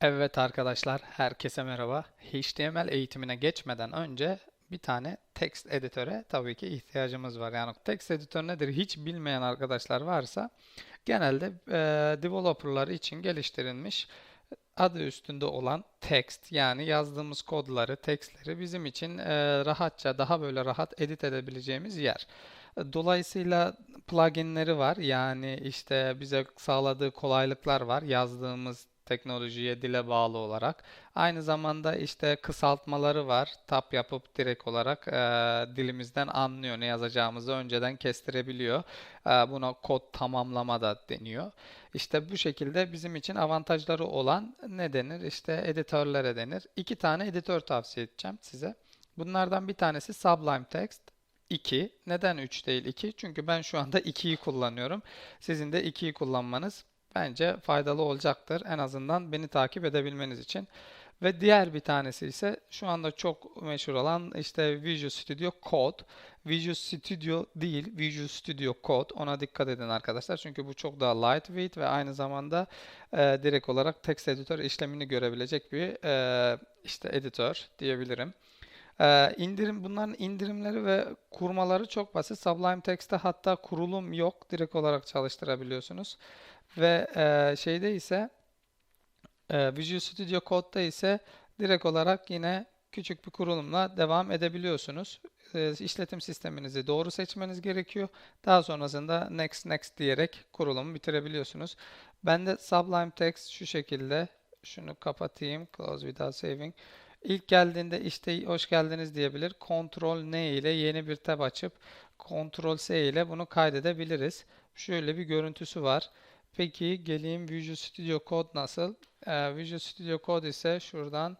Evet arkadaşlar, herkese merhaba. HTML eğitimine geçmeden önce bir tane text editöre tabii ki ihtiyacımız var. Yani text editör nedir hiç bilmeyen arkadaşlar varsa genelde e, developerlar için geliştirilmiş adı üstünde olan text yani yazdığımız kodları, textleri bizim için e, rahatça daha böyle rahat edit edebileceğimiz yer. Dolayısıyla pluginleri var. Yani işte bize sağladığı kolaylıklar var. Yazdığımız teknolojiye, dile bağlı olarak. Aynı zamanda işte kısaltmaları var. Tap yapıp direkt olarak e, dilimizden anlıyor ne yazacağımızı önceden kestirebiliyor. E, buna kod tamamlama da deniyor. İşte bu şekilde bizim için avantajları olan ne denir? İşte editörlere denir. İki tane editör tavsiye edeceğim size. Bunlardan bir tanesi Sublime Text. 2. Neden 3 değil 2? Çünkü ben şu anda 2'yi kullanıyorum. Sizin de 2'yi kullanmanız bence faydalı olacaktır. En azından beni takip edebilmeniz için. Ve diğer bir tanesi ise şu anda çok meşhur olan işte Visual Studio Code. Visual Studio değil, Visual Studio Code. Ona dikkat edin arkadaşlar. Çünkü bu çok daha lightweight ve aynı zamanda e, direkt olarak text editör işlemini görebilecek bir e, işte editör diyebilirim. Ee, indirim bunların indirimleri ve kurmaları çok basit. Sublime Text'te hatta kurulum yok. Direkt olarak çalıştırabiliyorsunuz. Ve e, şeyde ise e, Visual Studio Code'da ise direkt olarak yine küçük bir kurulumla devam edebiliyorsunuz. E, işletim sisteminizi doğru seçmeniz gerekiyor. Daha sonrasında next next diyerek kurulumu bitirebiliyorsunuz. Ben de Sublime Text şu şekilde şunu kapatayım. Close without saving. İlk geldiğinde işte hoş geldiniz diyebilir. Ctrl N ile yeni bir tab açıp Ctrl S ile bunu kaydedebiliriz. Şöyle bir görüntüsü var. Peki geleyim Visual Studio Code nasıl? Ee, Visual Studio Code ise şuradan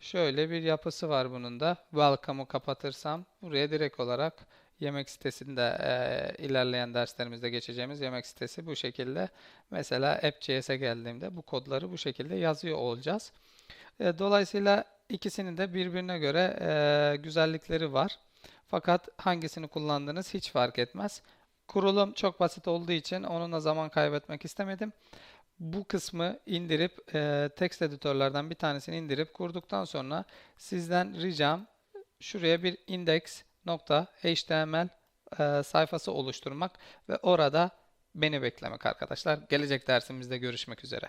şöyle bir yapısı var bunun da. Welcome'ı kapatırsam buraya direkt olarak yemek sitesinde e, ilerleyen derslerimizde geçeceğimiz yemek sitesi bu şekilde. Mesela app.js'e geldiğimde bu kodları bu şekilde yazıyor olacağız. E, dolayısıyla ikisinin de birbirine göre e, güzellikleri var. Fakat hangisini kullandığınız hiç fark etmez. Kurulum çok basit olduğu için onunla zaman kaybetmek istemedim. Bu kısmı indirip e, text editörlerden bir tanesini indirip kurduktan sonra sizden ricam şuraya bir index.html e, sayfası oluşturmak ve orada beni beklemek arkadaşlar. Gelecek dersimizde görüşmek üzere.